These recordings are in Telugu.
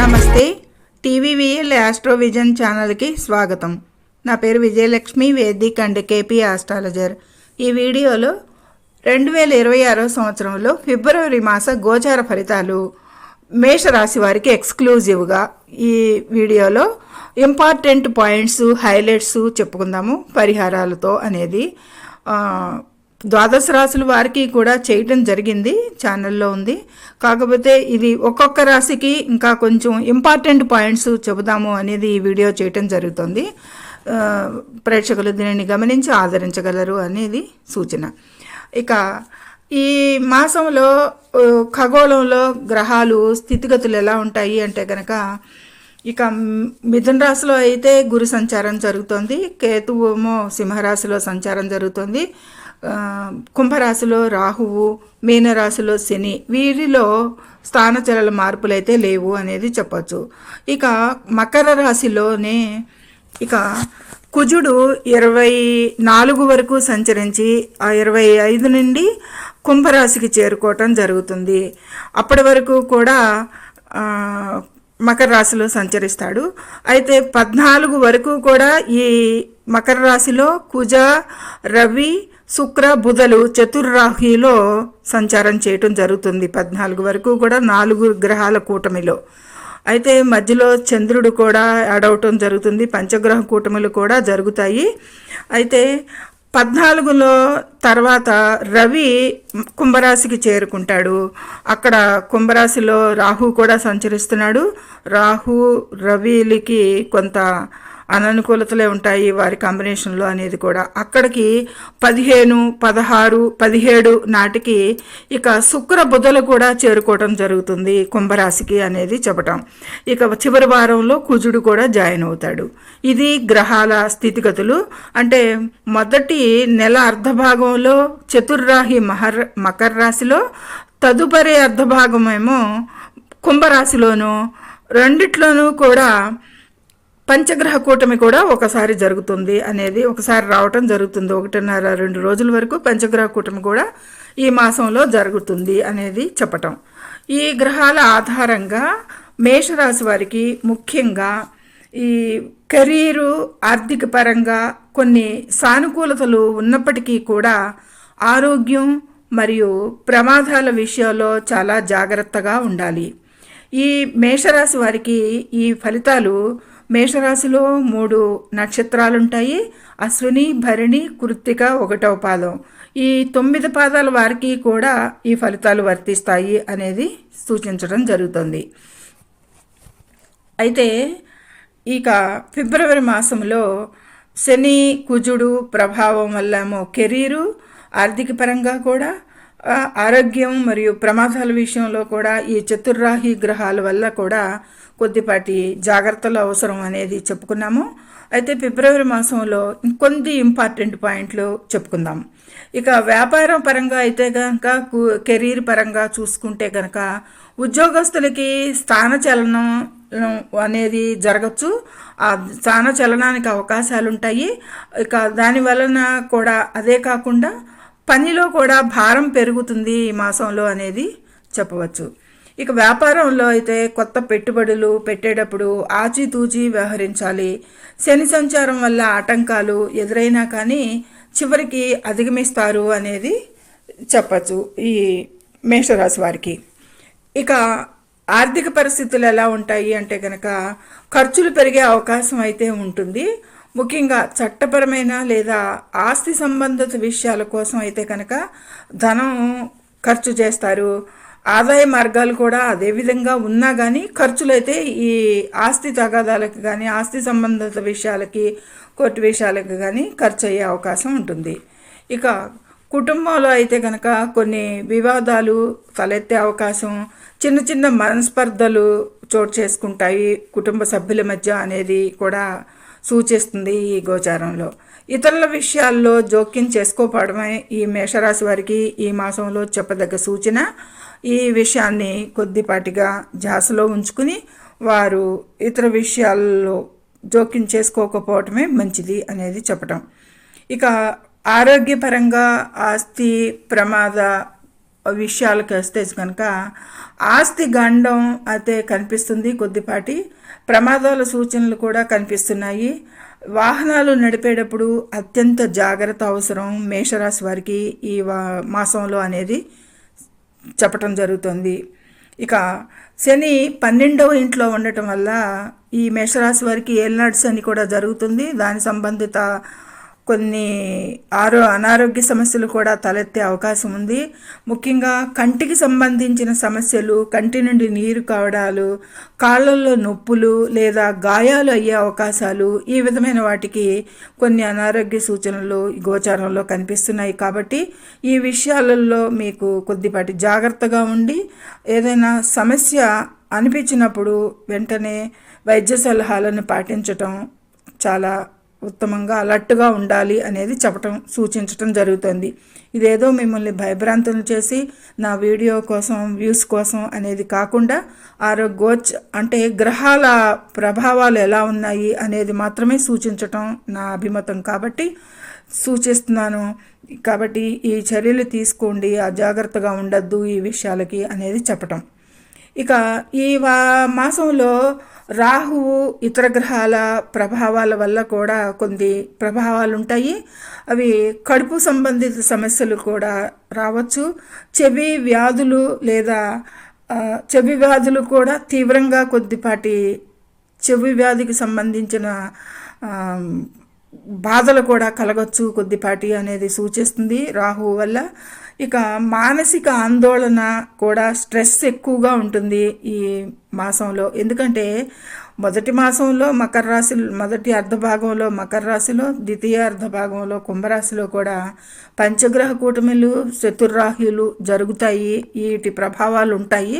నమస్తే టీవీవీఎల్ ఆస్ట్రోవిజన్ ఛానల్కి స్వాగతం. నా పేరు Vijayalakshmi Vedic and KP astrologer. ఈ వీడియోలో రెండు వేల ఇరవై ఆరో సంవత్సరంలో ఫిబ్రవరి మాస గోచార ఫలితాలు మేషరాశి వారికి ఎక్స్క్లూజివ్గా ఈ వీడియోలో ఇంపార్టెంట్ పాయింట్స్ హైలైట్స్ చెప్పుకుందాము పరిహారాలతో అనేది. ద్వాదశ రాశుల వారికి కూడా చేయటం జరిగింది ఛానల్లో ఉంది. కాకపోతే ఇది ఒక్కొక్క రాశికి ఇంకా కొంచెం ఇంపార్టెంట్ పాయింట్స్ చెబుదాము అనేది ఈ వీడియో చేయటం జరుగుతుంది. ప్రేక్షకులు దీనిని గమనించి ఆదరించగలరు అనేది సూచన. ఇక ఈ మాసంలో ఖగోళంలో గ్రహాలు స్థితిగతులు ఎలా ఉంటాయి అంటే కనుక ఇక మిథున రాశిలో అయితే గురు సంచారం జరుగుతుంది కేతువుమో సింహరాశిలో సంచారం జరుగుతుంది. కుంభరాశిలో రాహువు మీనరాశిలో శని వీరిలో స్థానచలన మార్పులైతే లేవు అనేది చెప్పచ్చు. ఇక మకర రాశిలోనే ఇక కుజుడు ఇరవై నాలుగు వరకు సంచరించి ఆ ఇరవై ఐదు నుండి కుంభరాశికి చేరుకోవటం జరుగుతుంది. అప్పటి వరకు కూడా మకర రాశిలో సంచరిస్తాడు. అయితే పద్నాలుగు వరకు కూడా ఈ మకర రాశిలో కుజ రవి శుక్ర బుధలు చతుర్రాహిలో సంచారం చేయటం జరుగుతుంది పద్నాలుగు వరకు కూడా నాలుగు గ్రహాల కూటమిలో. అయితే మధ్యలో చంద్రుడు కూడా యాడ్ అవటం జరుగుతుంది పంచగ్రహ కూటములు కూడా జరుగుతాయి. అయితే పద్నాలుగులో తర్వాత రవి కుంభరాశికి చేరుకుంటాడు. అక్కడ కుంభరాశిలో రాహు కూడా సంచరిస్తున్నాడు. రాహు రవిలకి కొంత అననుకూలతలే ఉంటాయి వారి కాంబినేషన్లో అనేది కూడా. అక్కడికి పదిహేను పదహారు పదిహేడు నాటికి ఇక శుక్ర బుధలు కూడా చేరుకోవటం జరుగుతుంది కుంభరాశికి అనేది చెప్పటం. ఇక చివరి వారంలో కుజుడు కూడా జాయిన్ అవుతాడు. ఇది గ్రహాల స్థితిగతులు. అంటే మొదటి నెల అర్ధభాగంలో చతుర్రాహి మహర్ మకర రాశిలో తదుపరి అర్ధభాగమేమో కుంభరాశిలోను రెండిట్లోనూ కూడా పంచగ్రహ కూటమి కూడా ఒకసారి జరుగుతుంది అనేది ఒకసారి రావటం జరుగుతుంది. ఒకటిన్నర రెండు రోజుల వరకు పంచగ్రహ కూటమి కూడా ఈ మాసంలో జరుగుతుంది అనేది చెప్పటం. ఈ గ్రహాల ఆధారంగా మేషరాశి వారికి ముఖ్యంగా ఈ కెరీరు ఆర్థిక పరంగా కొన్ని సానుకూలతలు ఉన్నప్పటికీ కూడా ఆరోగ్యం మరియు ప్రమాదాల విషయంలో చాలా జాగ్రత్తగా ఉండాలి. ఈ మేషరాశి వారికి ఈ ఫలితాలు మేషరాశిలో మూడు నక్షత్రాలుంటాయి. అశ్విని భరిణి కృత్తిక ఒకటవ పాదం. ఈ తొమ్మిది పాదాల వారికి కూడా ఈ ఫలితాలు వర్తిస్తాయి అనేది సూచించడం జరుగుతుంది. అయితే ఇక ఫిబ్రవరి మాసంలో శని కుజుడు ప్రభావం వల్ల ఏమో కెరీరు ఆర్థిక పరంగా కూడా ఆరోగ్యం మరియు ప్రమాదాల విషయంలో కూడా ఈ చతుర్రాహి గ్రహాల వల్ల కూడా కొద్దిపాటి జాగ్రత్తలు అవసరం అనేది చెప్పుకున్నాము. అయితే ఫిబ్రవరి మాసంలో ఇంకొన్ని ఇంపార్టెంట్ పాయింట్లు చెప్పుకుందాం. ఇక వ్యాపారం పరంగా అయితే కనుక కు- కెరీర్ పరంగా చూసుకుంటే కనుక ఉద్యోగస్తులకి స్థానచలనం అనేది జరగచ్చు. ఆ స్థాన చలనానికి అవకాశాలు ఉంటాయి ఇక దాని వలన కూడా అదే కాకుండా పనిలో కూడా భారం పెరుగుతుంది ఈ మాసంలో అనేది చెప్పవచ్చు. ఇక వ్యాపారంలో అయితే కొత్త పెట్టుబడులు పెట్టేటప్పుడు ఆచితూచి వ్యవహరించాలి. శని సంచారం వల్ల ఆటంకాలు ఎదురైనా కానీ చివరికి అధిగమిస్తారు అనేది చెప్పచ్చు ఈ మేషరాశి వారికి. ఇక ఆర్థిక పరిస్థితులు ఎలా ఉంటాయి అంటే కనుక ఖర్చులు పెరిగే అవకాశం అయితే ఉంటుంది. ముఖ్యంగా చట్టపరమైన లేదా ఆస్తి సంబంధిత విషయాల కోసం అయితే కనుక ధనం ఖర్చు చేస్తారు. ఆదాయ మార్గాలు కూడా అదే విధంగా ఉన్నా కానీ ఖర్చులు అయితే ఈ ఆస్తి తగాదాలకు కానీ ఆస్తి సంబంధిత విషయాలకి కోర్టు విషయాలకు కానీ ఖర్చు అయ్యే అవకాశం ఉంటుంది. ఇక కుటుంబంలో అయితే కనుక కొన్ని వివాదాలు తలెత్తే అవకాశం చిన్న చిన్న మనస్పర్ధలు చోటు చేసుకుంటాయి కుటుంబ సభ్యుల మధ్య అనేది కూడా సూచిస్తుంది ఈ గోచారంలో. ఇతరుల విషయాల్లో జోక్యం చేసుకోవడమే ఈ మేషరాశి వారికి ఈ మాసంలో చెప్పదగ్గ సూచన. ఈ విషయాన్ని కొద్దిపాటిగా ఝాసలో ఉంచుకుని వారు ఇతర విషయాల్లో జోక్యం చేసుకోకపోవటమే మంచిది అనేది చెప్పటం. ఇక ఆరోగ్యపరంగా ఆస్తి ప్రమాద విషయాలకు వస్తే కనుక ఆస్తి గండం అయితే కనిపిస్తుంది కొద్దిపాటి. ప్రమాదాల సూచనలు కూడా కనిపిస్తున్నాయి. వాహనాలు నడిపేటప్పుడు అత్యంత జాగ్రత్త అవసరం మేషరాశి వారికి ఈ వా- మాసంలో అనేది చెప్పటం జరుగుతుంది. ఇక శని పన్నెండవ ఇంట్లో ఉండటం వల్ల ఈ మేషరాశి వారికి ఏలినాడు శని కూడా జరుగుతుంది. దాని సంబంధిత కొన్ని ఆరో అనారోగ్య సమస్యలు కూడా తలెత్తే అవకాశం ఉంది. ముఖ్యంగా కంటికి సంబంధించిన సమస్యలు కంటి నుండి నీరు కావడాలు కాళ్ళల్లో నొప్పులు లేదా గాయాలు అయ్యే అవకాశాలు ఈ విధమైన వాటికి కొన్ని అనారోగ్య సూచనలు గోచారంలో కనిపిస్తున్నాయి. కాబట్టి ఈ విషయాలలో మీకు కొద్దిపాటి జాగ్రత్తగా ఉండి ఏదైనా సమస్య అనిపించినప్పుడు వెంటనే వైద్య సలహాలను పాటించటం చాలా ఉత్తమంగా అలర్ట్గా ఉండాలి అనేది చెప్పటం సూచించటం జరుగుతుంది. ఇదేదో మిమ్మల్ని భయభ్రాంతులు చేసి నా వీడియో కోసం వ్యూస్ కోసం అనేది కాకుండా ఆరోగ్యోచ్ అంటే గ్రహాల ప్రభావాలు ఎలా ఉన్నాయి అనేది మాత్రమే సూచించటం నా అభిమతం. కాబట్టి సూచిస్తున్నాను. కాబట్టి ఈ చర్యలు తీసుకోండి అజాగ్రత్తగా ఉండద్దు ఈ విషయాలకి అనేది చెప్పటం. ఇక ఈ వా మాసంలో రాహువు ఇతర గ్రహాల ప్రభావాల వల్ల కూడా కొన్ని ప్రభావాలు ఉంటాయి. అవి కడుపు సంబంధిత సమస్యలు కూడా రావచ్చు. చెవి వ్యాధులు లేదా చెవి వ్యాధులు కూడా తీవ్రంగా కొద్దిపాటి చెవి వ్యాధికి సంబంధించిన బాధలు కూడా కలగచ్చు కొద్దిపాటి అనేది సూచిస్తుంది రాహు వల్ల. ఇక మానసిక ఆందోళన కూడా స్ట్రెస్ ఎక్కువగా ఉంటుంది ఈ మాసంలో. ఎందుకంటే మొదటి మాసంలో మకర రాశి మొదటి అర్ధభాగంలో మకర రాశిలో ద్వితీయ అర్ధభాగంలో కుంభరాశిలో కూడా పంచగ్రహ కూటమిలు చతుర్రాహులు జరుగుతాయి. వీటి ప్రభావాలు ఉంటాయి.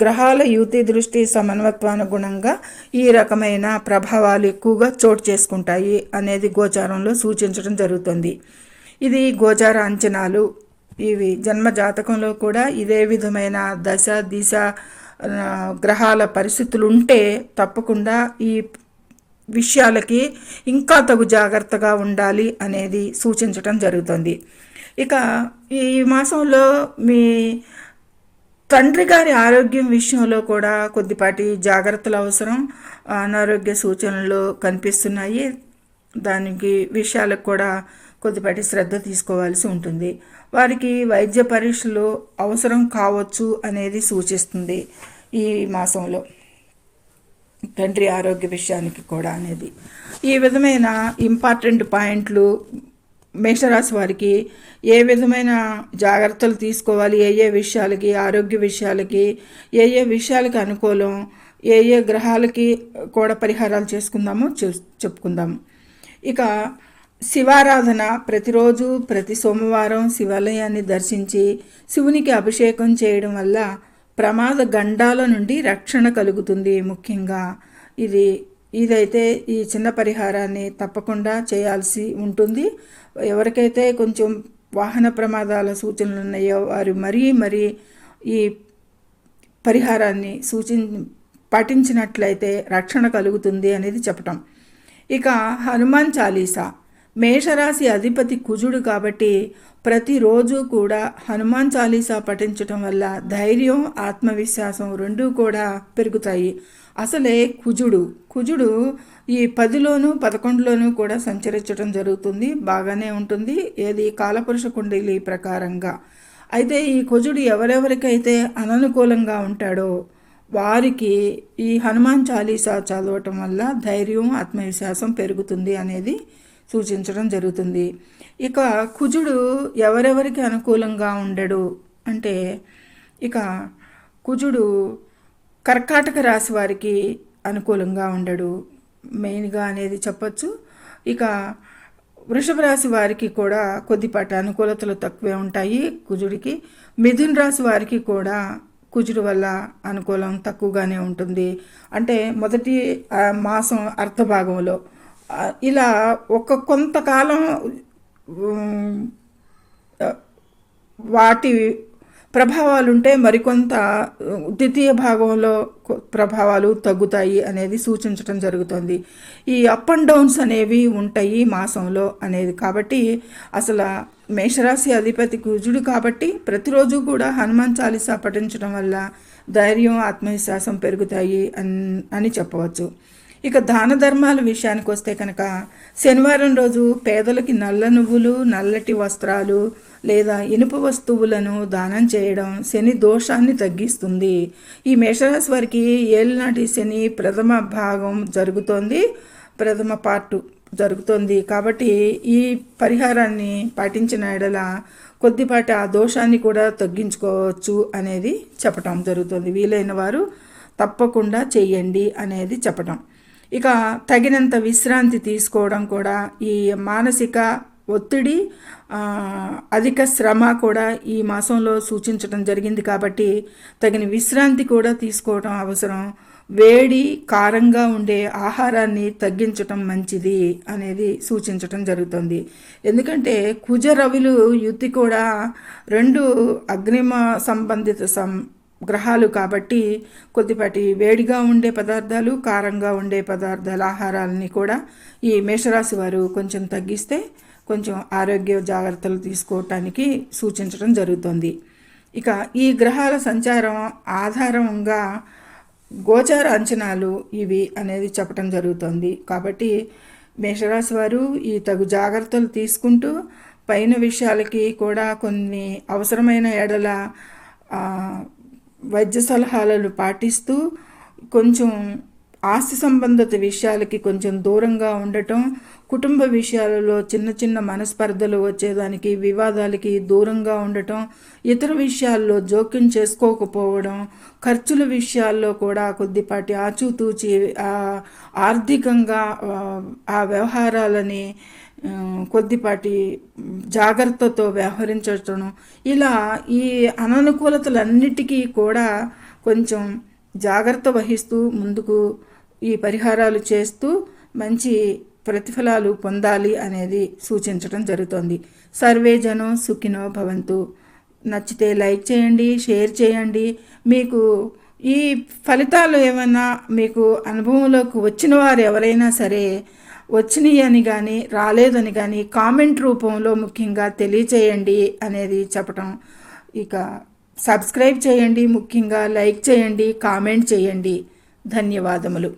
గ్రహాల యూతి దృష్టి సమన్వత్వానుగుణంగా ఈ రకమైన ప్రభావాలు ఎక్కువగా చోటు చేసుకుంటాయి అనేది గోచారంలో సూచించడం జరుగుతుంది. ఇది గోచార అంచనాలు. ఇవి జన్మ జాతకంలో కూడా ఇదే విధమైన దశ దిశ గ్రహాల పరిస్థితులు ఉంటే తప్పకుండా ఈ విషయాలకి ఇంకా తగు జాగ్రత్తగా ఉండాలి అనేది సూచించటం జరుగుతుంది. ఇక ఈ మాసంలో మీ తండ్రి గారి ఆరోగ్యం విషయంలో కూడా కొద్దిపాటి జాగ్రత్తలు అవసరం. అనారోగ్య సూచనలు కనిపిస్తున్నాయి. దానికి విషయాలకు కూడా కొద్దిపాటి శ్రద్ధ తీసుకోవాల్సి ఉంటుంది. వారికి వైద్య పరీక్షలు అవసరం కావచ్చు అనేది సూచిస్తుంది ఈ మాసంలో. తండ్రి ఆరోగ్య విషయానికి కూడా అనేది. ఈ విధమైన ఇంపార్టెంట్ పాయింట్లు మేషరాశి వారికి ఏ విధమైన జాగ్రత్తలు తీసుకోవాలి? ఏ ఏ విషయాలకి ఆరోగ్య విషయాలకి ఏ ఏ విషయాలకి అనుకూలం? ఏ ఏ గ్రహాలకి కూడా పరిహారాలు చేసుకుందామో చూ- చెప్పుకుందాము. ఇక శివారాధన ప్రతిరోజు ప్రతి సోమవారం శివాలయాన్ని దర్శించి శివునికి అభిషేకం చేయడం వల్ల ప్రమాద గండాల నుండి రక్షణ కలుగుతుంది ముఖ్యంగా. ఇది ఇదైతే ఈ చిన్న పరిహారాన్ని తప్పకుండా చేయాల్సి ఉంటుంది. ఎవరికైతే కొంచెం వాహన ప్రమాదాల సూచనలు ఉన్నాయో వారు మరీ మరీ ఈ పరిహారాన్ని సూచి పాటించినట్లయితే రక్షణ కలుగుతుంది అనేది చెప్పటం. ఇక హనుమాన్ చాలీసా. మేషరాశి అధిపతి కుజుడు కాబట్టి ప్రతిరోజు కూడా హనుమాన్ చాలీసా పఠించటం వల్ల ధైర్యం ఆత్మవిశ్వాసం రెండూ కూడా పెరుగుతాయి. అసలే కుజుడు కుజుడు ఈ పదిలోను పదకొండులోనూ కూడా సంచరించడం జరుగుతుంది బాగానే ఉంటుంది ఏది కాలపురుష కుండలి ప్రకారంగా. అయితే ఈ కుజుడు ఎవరెవరికైతే అననుకూలంగా ఉంటాడో వారికి ఈ హనుమాన్ చాలీసా చదవటం వల్ల ధైర్యం ఆత్మవిశ్వాసం పెరుగుతుంది అనేది సూచించడం జరుగుతుంది. ఇక కుజుడు ఎవరెవరికి అనుకూలంగా ఉండడు అంటే ఇక కుజుడు కర్కాటక రాశి వారికి అనుకూలంగా ఉండడు. మెయిన్గా అనేది చెప్పచ్చు. ఇక వృషభ రాశి వారికి కూడా కొద్దిపాటి అనుకూలతలు తక్కువే ఉంటాయి కుజుడికి. మిథున్ రాశి వారికి కూడా కుజుడు వల్ల అనుకూలం తక్కువగానే ఉంటుంది. అంటే మొదటి మాసం అర్ధభాగంలో ఇలా ఒక కొంతకాలం వాటి ప్రభావాలు ఉంటే మరికొంత ద్వితీయ భాగంలో ప్రభావాలు తగ్గుతాయి అనేది సూచించడం జరుగుతుంది. ఈ అప్ అండ్ డౌన్స్ అనేవి ఉంటాయి మాసంలో అనేది. కాబట్టి అసలు మేషరాశి అధిపతి కుజుడు కాబట్టి ప్రతిరోజు కూడా హనుమాన్ చాలీసా పఠించడం వల్ల ధైర్యం ఆత్మవిశ్వాసం పెరుగుతాయి అన్ అని చెప్పవచ్చు. ఇక దాన ధర్మాల విషయానికి వస్తే కనుక శనివారం రోజు పేదలకి నల్ల నువ్వులు నల్లటి వస్త్రాలు లేదా ఇనుప వస్తువులను దానం చేయడం శని దోషాన్ని తగ్గిస్తుంది. ఈ మేషరాశి వారికి ఏలినాటి శని ప్రథమ భాగం జరుగుతోంది. ప్రథమ పార్టు జరుగుతోంది. కాబట్టి ఈ పరిహారాన్ని పాటించిన ఎడల కొద్దిపాటి ఆ దోషాన్ని కూడా తగ్గించుకోవచ్చు అనేది చెప్పటం జరుగుతుంది. వీలైన వారు తప్పకుండా చేయండి అనేది చెప్పటం. ఇక తగినంత విశ్రాంతి తీసుకోవడం కూడా ఈ మానసిక ఒత్తిడి అధిక శ్రమ కూడా ఈ మాసంలో సూచించడం జరిగింది కాబట్టి తగిన విశ్రాంతి కూడా తీసుకోవడం అవసరం. వేడి కారంగా ఉండే ఆహారాన్ని తగ్గించటం మంచిది అనేది సూచించటం జరుగుతుంది. ఎందుకంటే కుజ రవిలు యుతి కూడా రెండు అగ్నిమ సంబంధిత సం గ్రహాలు కాబట్టి కొద్దిపాటి వేడిగా ఉండే పదార్థాలు కారంగా ఉండే పదార్థాల ఆహారాలని కూడా ఈ మేషరాశి వారు కొంచెం తగ్గిస్తే కొంచెం ఆరోగ్య జాగ్రత్తలు తీసుకోవటానికి సూచించడం జరుగుతుంది. ఇక ఈ గ్రహాల సంచారం ఆధారంగా గోచార అంచనాలు ఇవి అనేది చెప్పడం జరుగుతుంది. కాబట్టి మేషరాశి వారు ఈ తగు జాగ్రత్తలు తీసుకుంటూ పైన విషయాలకి కూడా కొన్ని అవసరమైన ఎడల వైద్య సలహాలను పాటిస్తూ కొంచెం ఆస్తి సంబంధిత విషయాలకి కొంచెం దూరంగా ఉండటం కుటుంబ విషయాలలో చిన్న చిన్న మనస్పర్ధలు వచ్చేదానికి వివాదాలకి దూరంగా ఉండటం ఇతర విషయాల్లో జోక్యం చేసుకోకపోవడం ఖర్చుల విషయాల్లో కూడా కొద్దిపాటి ఆచూతూచి ఆర్థికంగా ఆ, వ్యవహారాలని కొద్దిపాటి జాగ్రత్తతో వ్యవహరించడం ఇలా ఈ అననుకూలతలన్నిటికీ కూడా కొంచెం జాగ్రత్త వహిస్తూ ముందుకు ఈ పరిహారాలు చేస్తూ మంచి ప్రతిఫలాలు పొందాలి అనేది సూచించడం జరుగుతుంది. సర్వే జనం సుఖినో భవంతు. నచ్చితే లైక్ చేయండి షేర్ చేయండి. మీకు ఈ ఫలితాలు ఏమైనా మీకు అనుభవంలోకి వచ్చిన వారు ఎవరైనా సరే వచ్చినాయి అని కానీ రాలేదని కానీ కామెంట్ రూపంలో ముఖ్యంగా తెలియచేయండి అనేది చెప్పటం. ఇక సబ్స్క్రైబ్ చేయండి ముఖ్యంగా లైక్ చేయండి కామెంట్ చేయండి. ధన్యవాదములు.